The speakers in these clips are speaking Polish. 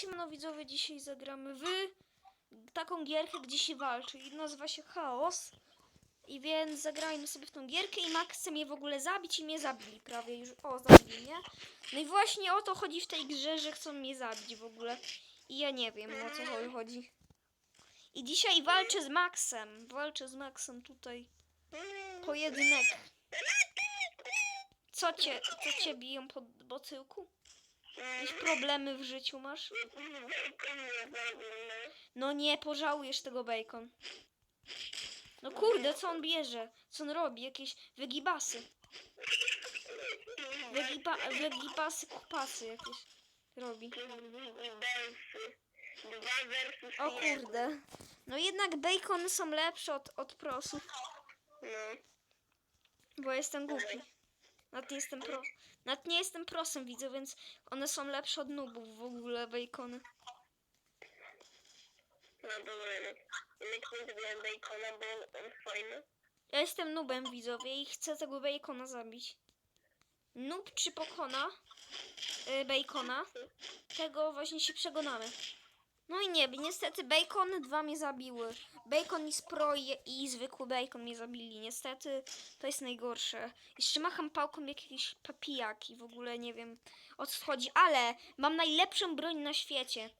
siemano widzowie, dzisiaj zagramy w taką gierkę, gdzie się walczy i nazywa się Chaos. I więc zagrajmy sobie w tą gierkę i Max chce mnie w ogóle zabić i mnie zabili prawie już. O, zabili mnie. No i właśnie o to chodzi w tej grze, że chcą mnie zabić w ogóle. I ja nie wiem o co chodzi. I dzisiaj walczę z Maxem. Walczę z Maxem tutaj. Pojedynek. Co cię, co cię biją po botyłku? Jakieś problemy w życiu masz? No nie, pożałujesz tego bacon. No kurde, co on bierze? Co on robi? Jakieś wygibasy. Wygiba, wygibasy, kupasy jakieś robi. O kurde. No jednak bacony są lepsze od, od prosów, No. bo jestem głupi. Nawet nie jestem pro. Nawet nie jestem prosem, widzę, więc one są lepsze od nubów w ogóle bacony. No dobra, no. Jednak nie zrobiłem bacona, bo on fajny. Ja jestem nubem widzowie i chcę tego bacona zabić. Nub czy pokona y, bacona, tego właśnie się przegonamy. No i nie, niestety bacony dwa mnie zabiły. Bacon i spro i, zwykły bacon mnie zabili. Niestety to jest najgorsze. Jeszcze macham pałką jak jakiś papijak i w ogóle nie wiem o co chodzi, ale mam najlepszą broń na świecie.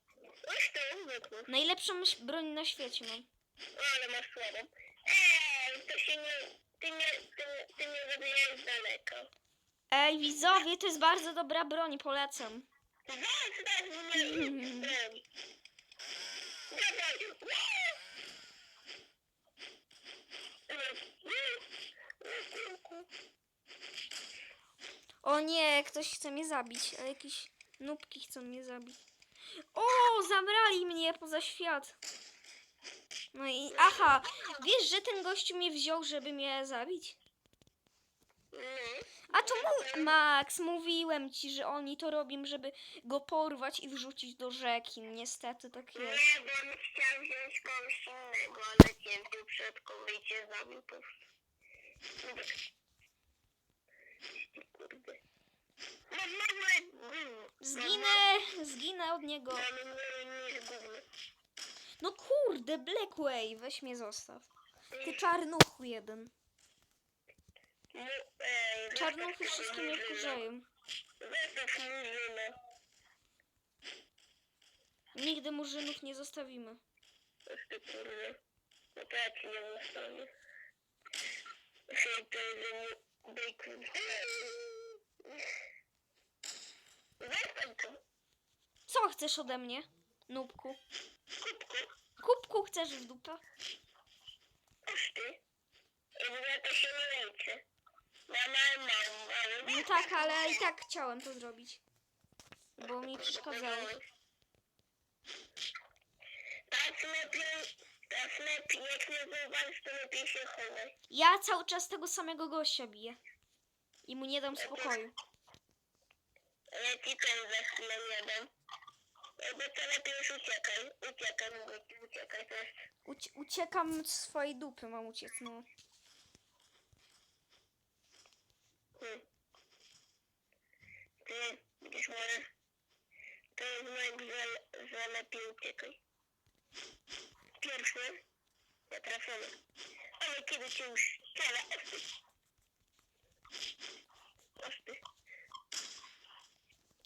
Masz to, zwykły. Najlepszą broń na świecie mam. O, ale masz słabą. Ej, to się nie... Ty nie, ty, ty nie zabijałeś daleka. Ej widzowie, to jest bardzo dobra broń, polecam. Zaraz, zaraz, nie, nie, nie. Dawaj. O nie, ktoś chce mnie zabić, ale jakieś nubki chcą mnie zabić. O, zabrali mnie poza świat. No i aha, wiesz, że ten gościu mnie wziął, żeby mnie zabić? A to mu Max, mówiłem ci, że oni to robią, żeby go porwać i wrzucić do rzeki. Niestety tak jest. Nie, bo on chciał wziąć kogoś innego, ale cię wziął przedkowy i cię zabił po prostu. Kurde. No. Zginę, zginę od niego. No kurde, Blackway, weź mnie zostaw. Ty czarnuchu jeden. Czarnuchy wszystkie mnie murzyna. Nigdy murzynów nie zostawimy. Ty kurde. No to ja ci nie zostawię. To. Zostań. Co chcesz ode mnie, nubku? Kubku. Kubku chcesz w dupę? Aż ty. Ogóle to się nie liczy. Mama. No tak, ale i tak chciałem to zrobić. Bo mi przeszkadzało. Teraz lepiej, jak nie zauważysz, to lepiej się chowaj. Ja cały czas tego samego gościa biję. I mu nie dam spokoju. Ja ci też za chwilę nie dam. Jakby to lepiej już uciekaj. Uciekaj, mówię ci, uciekaj też. Ucie uciekam z swojej dupy, mam uciec, no. Hmm. Ty, widzisz może? To jest znak, że, że lepiej uciekaj. Pierwszy. Zatrafiony. Ale kiedy cię już strzela, aż ty. Aż ty.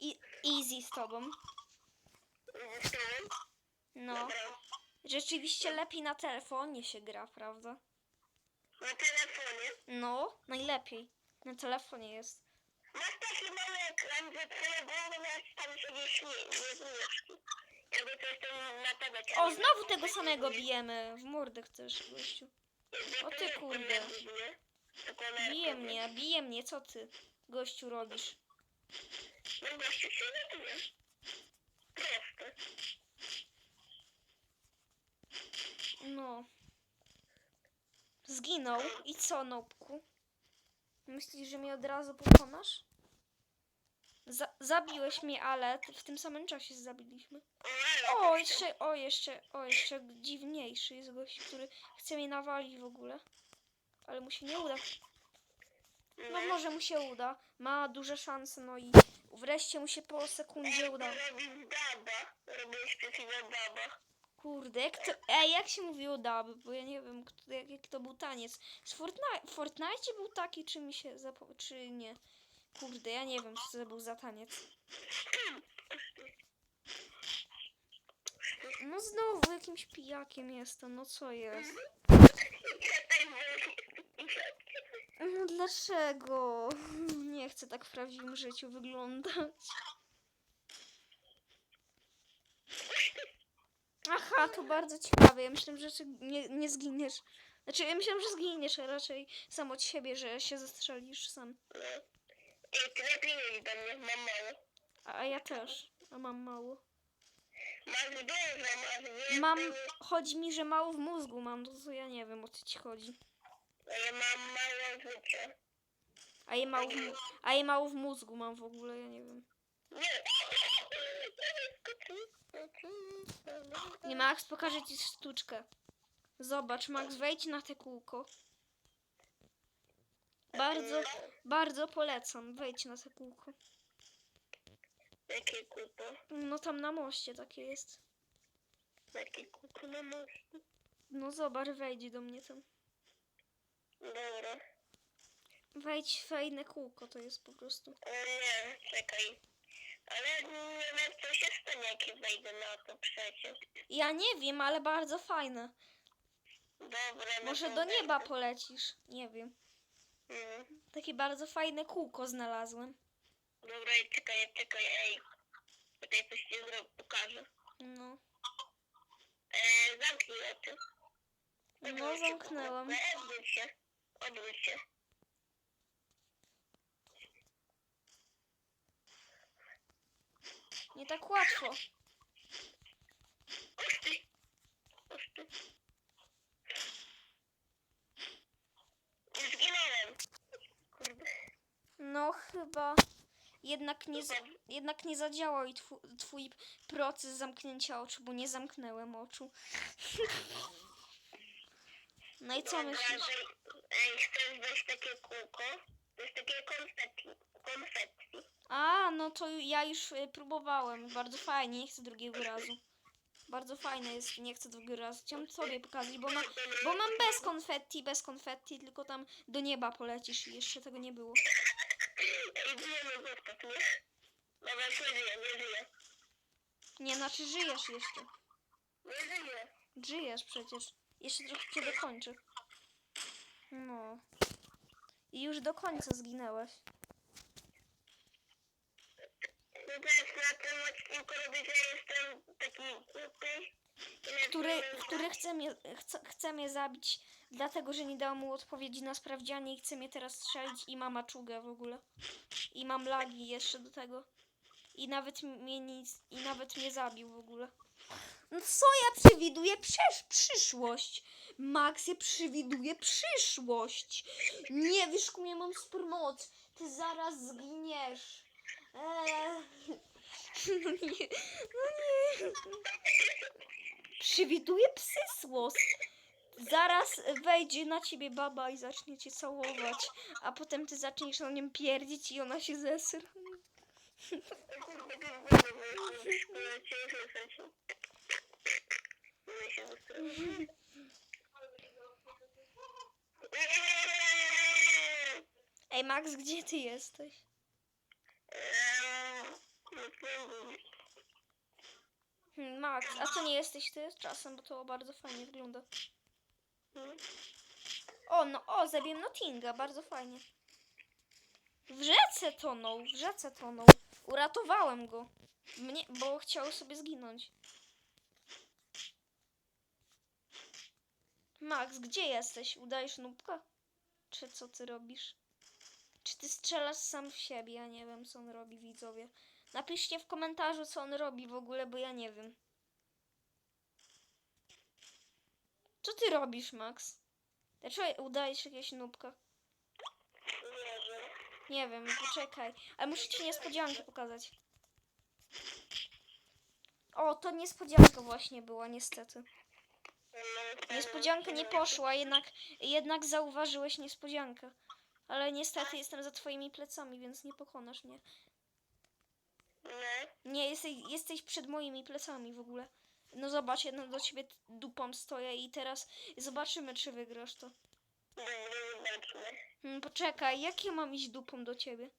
I easy z tobą. Zostałem. No. Dobra. Rzeczywiście lepiej na telefonie się gra, prawda? Na telefonie. No, najlepiej. Na telefonie jest. Masz taki mały ekran, że twoja głowa masz tam sobie nie. Jakby coś tam na. O, znowu tego samego bijemy. W mordę chcesz, gościu. O ty kurde. Bije mnie, bije mnie, co ty, gościu, robisz? No gościu się. Proste. No. Zginął. I co, nopku? Myślisz, że mnie od razu pokonasz? Za zabiłeś mnie, ale w tym samym czasie zabiliśmy. O, jeszcze, o, jeszcze, o, jeszcze dziwniejszy jest gość, który chce mnie nawalić w ogóle. Ale mu się nie uda. No może mu się uda. Ma duże szanse, no i wreszcie mu się po sekundzie uda. Robi daba. Robi ci do daba. Kurde, jak to, ej, jak się mówiło dub? Bo ja nie wiem, kto, jak, jak to był taniec. Z Fortnite, Fortnite był taki, czy mi się zapo- czy nie? Kurde, ja nie wiem, co to był za taniec. No znowu jakimś pijakiem jestem, no co jest? No dlaczego? Nie chcę tak w prawdziwym życiu wyglądać. To bardzo ciekawe. Ja myślałem, że ty nie, nie zginiesz. Znaczy, ja myślałem, że zginiesz, a raczej sam od siebie, że się zastrzelisz sam. No. Ej, tyle pieniędzy do mnie, mam mało. A, a ja też. A mam mało. Masz dużo, masz więcej. Mam, chodzi mi, że mało w mózgu mam, to ja nie wiem, o co ci chodzi. A ja mam mało życia. A je mało, w, mu- a je mało w mózgu mam w ogóle, ja nie wiem. Nie. Max, pokażę ci sztuczkę. Zobacz, Max, wejdź na te kółko. Bardzo, bardzo polecam. Wejdź na te kółko. Jakie kupo? No tam na moście takie jest. Jakie kupo na moście? No zobacz, wejdź do mnie tam. Dobra. Wejdź fajne kółko, to jest po prostu. O nie, czekaj. Ale nie wiem, co się stanie, jak wejdę na to przecież. Ja nie wiem, ale bardzo fajne. Dobra, no Może to do nieba wejdę. polecisz. Nie wiem. Mm. Takie bardzo fajne kółko znalazłem. Dobra, czekaj, czekaj, ej. Tutaj coś ci zrobię, pokażę. No. E, zamknij oczy. No, zamknęłam. Odwróć się. Odwróć się. Nie tak łatwo. Zginąłem. Kurde. No chyba jednak nie, za, jednak nie zadziałał i twój, twój proces zamknięcia oczu, bo nie zamknęłem oczu. No i co myślisz? że- Ej, chcesz wejść takie kółko? To jest takie konfetti. Konfetti. A, no to ja już y, próbowałem. Bardzo fajnie, nie chcę drugiego razu. Bardzo fajne jest, nie chcę drugiego razu. Chciałam sobie pokazać, bo, ma, bo mam bez konfetti, bez konfetti, tylko tam do nieba polecisz i jeszcze tego nie było. Ej, żyjemy, mnie. Dobra, nie żyję, nie żyję. Nie, znaczy żyjesz jeszcze. Nie żyję. Żyjesz przecież. Jeszcze trochę cię dokończę. No. I już do końca zginęłeś. Teraz na tym odcinku robię, że jestem taki głupy. i na Który, który chce, mnie, chce, chce mnie zabić, dlatego że nie dał mu odpowiedzi na sprawdzianie i chce mnie teraz strzelić i ma maczugę w ogóle. I mam lagi jeszcze do tego. I nawet mnie nic, i nawet mnie zabił w ogóle. No co ja przewiduję przesz przyszłość? Max, ja przewiduję przyszłość. Nie, wiesz, ku mnie mam super moc. Ty zaraz zginiesz. Eee. No nie, no nie. Przewiduję psysłos. Zaraz wejdzie na ciebie baba i zacznie cię całować, a potem ty zaczniesz na nią pierdzić i ona się zastanawiam. Ej, Max, gdzie ty jesteś? Hmm, Max, a to nie jesteś ty czasem, bo to bardzo fajnie wygląda. O, no, o, zabiłem Nottinga, bardzo fajnie. W rzece tonął, w rzece tonął. Uratowałem go, mnie, bo chciał sobie zginąć. Max, gdzie jesteś? Udajesz nubka? Czy co ty robisz? Czy ty strzelasz sam w siebie? Ja nie wiem, co on robi, widzowie. Napiszcie w komentarzu, co on robi w ogóle, bo ja nie wiem. Co ty robisz, Max? Dlaczego udajesz jakiegoś nubka? Nie wiem. Poczekaj. Ale muszę ci niespodziankę pokazać. O, to niespodzianka właśnie była, niestety. Niespodzianka nie poszła, jednak, jednak zauważyłeś niespodziankę. Ale niestety jestem za twoimi plecami, więc nie pokonasz mnie. No. Nie, jesteś, jesteś przed moimi plecami w ogóle. No zobacz, ja do ciebie dupą stoję i teraz zobaczymy, czy wygrasz to. Dobra, zobaczmy. Hmm, poczekaj, jak ja mam iść dupą do ciebie?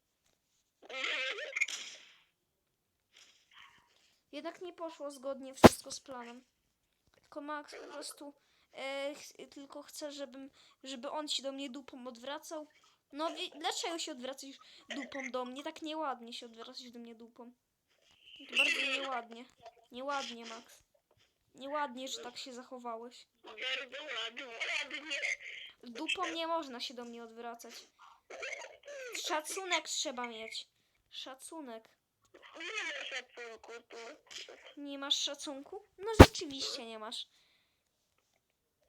Jednak nie poszło zgodnie wszystko z planem. Tylko Max po prostu e, ch- tylko chce, żebym, żeby on się do mnie dupą odwracał. No dlaczego się odwracasz dupą do mnie? Tak nieładnie się odwracasz do mnie dupą. To bardzo nieładnie. Nieładnie, Max. Nieładnie, że tak się zachowałeś. Bardzo ładnie, ładnie. Dupą nie można się do mnie odwracać. Szacunek trzeba mieć. Szacunek. Nie ma szacunku tu. Nie masz szacunku? No rzeczywiście nie masz.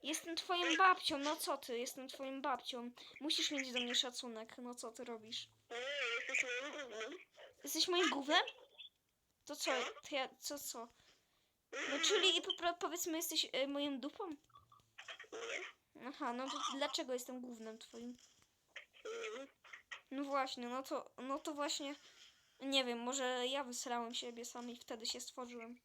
Jestem twoją babcią, no co ty? Jestem twoją babcią. Musisz mieć do mnie szacunek. No co ty robisz? Nie, jesteś moim głównym. Jesteś moim? To co? To ja, co, co? No czyli po, pro- powiedzmy jesteś e, moją dupą? Nie, Aha, no to dlaczego jestem głównym twoim? nie wiem. No właśnie, no to, no to właśnie, nie wiem, może ja wysrałem siebie sam i wtedy się stworzyłem.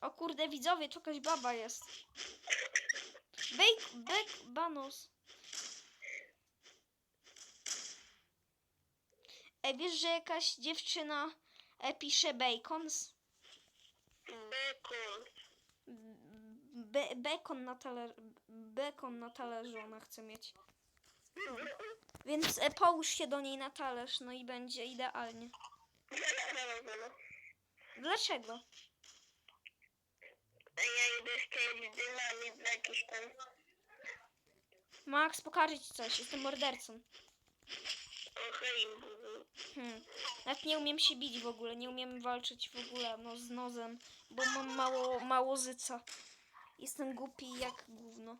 O kurde, widzowie, to jakaś baba jest. Bake, bake, banos. E, wiesz, że jakaś dziewczyna e, pisze bacons? Bekon. Be bekon na talerz, bekon na talerzu ona chce mieć. Więc e, połóż się do niej na talerz, no i będzie idealnie. Dlaczego? A ja idę chcieć dynamit za jakiś tam. Max, pokażę ci coś, jestem mordercą. Okej. Hmm. Nawet nie umiem się bić w ogóle, nie umiem walczyć w ogóle no, z nozem, bo mam mało, mało zyca. Jestem głupi jak gówno.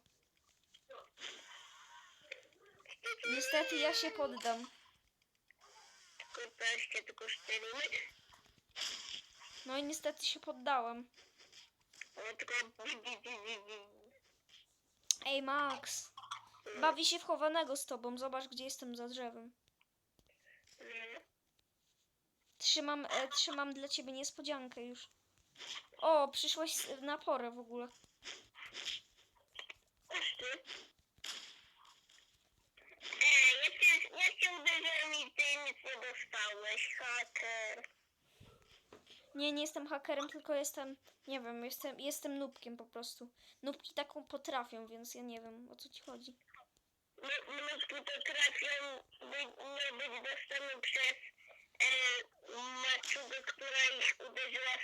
Niestety ja się poddam. Tylko 15, tylko 4. No i niestety się poddałem. No tylko... Ej, Max. Bawi się w chowanego z tobą. Zobacz, gdzie jestem za drzewem. Trzymam, e, trzymam dla ciebie niespodziankę już. O, przyszłaś z- na porę w ogóle. Ej, ja cię, ja cię uderzyłem i ty nic nie dostałeś, haker. Nie, nie jestem hakerem, tylko jestem, nie wiem, jestem, jestem nubkiem po prostu. Nubki taką potrafią, więc ja nie wiem, o co ci chodzi. Mnóstwo potrafią być, nie być dostępne przez e, maczugę, która ich uderzyła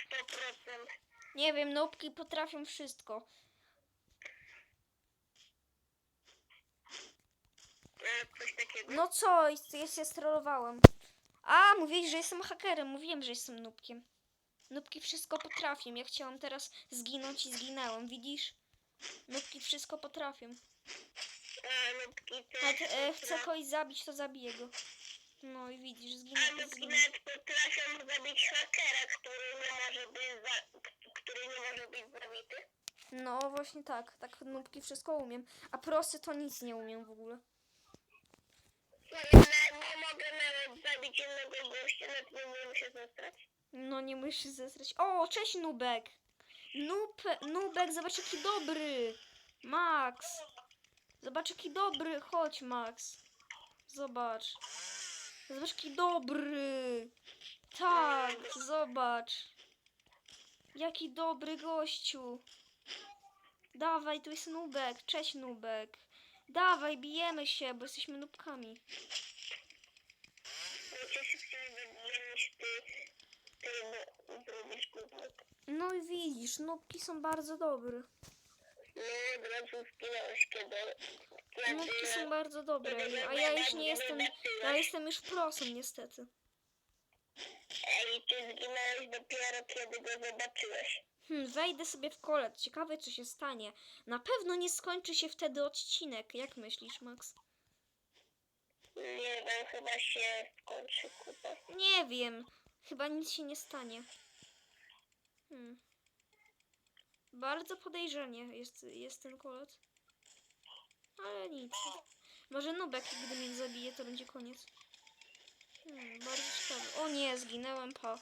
100%. Nie wiem, nubki potrafią wszystko. E, coś takiego. No co, ja się strollowałem. A, mówiłeś, że jestem hakerem, mówiłem, że jestem nubkiem. Nubki wszystko potrafią, ja chciałam teraz zginąć i zginęłam, widzisz? Nubki wszystko potrafią. A nubki też Jak e, chcę kogoś zabić, to zabiję go. No i widzisz, A zginę, nubki zginę. nawet potrafią zabić hakera, który nie może być, za, który nie może być zabity. No właśnie tak, tak nubki wszystko umiem. A prosy to nic nie umiem w ogóle. No, ja na, nie mogę nawet zabić jednego gościa, nawet nie umiem się zastrać. No nie musisz zesrać. O, cześć Nubek! Nub, Nubek, zobacz jaki dobry! Max! Zobacz jaki dobry, chodź Max. Zobacz. Zobacz jaki dobry! Tak, zobacz. Jaki dobry gościu. Dawaj, tu jest Nubek. Cześć Nubek. Dawaj, bijemy się, bo jesteśmy nubkami. Ty, ty no. No i widzisz, nubki są bardzo dobre. No, od razu zginąłeś kiedy... kiedy Nubki są bardzo dobre, a ja już nie jestem, ja jestem już prosem niestety. Ej, ty zginąłeś dopiero kiedy go zobaczyłeś. Hmm, wejdę sobie w kolet, ciekawe co się stanie. Na pewno nie skończy się wtedy odcinek, jak myślisz Max? Nie wiem, chyba się skończy kupa. Nie wiem, chyba nic się nie stanie. Hmm. Bardzo podejrzanie jest, jest ten kolet. Ale nic. Może Nubek, gdy mnie zabije, to będzie koniec. Hmm, bardzo ciekawe. O nie, zginęłem, pa.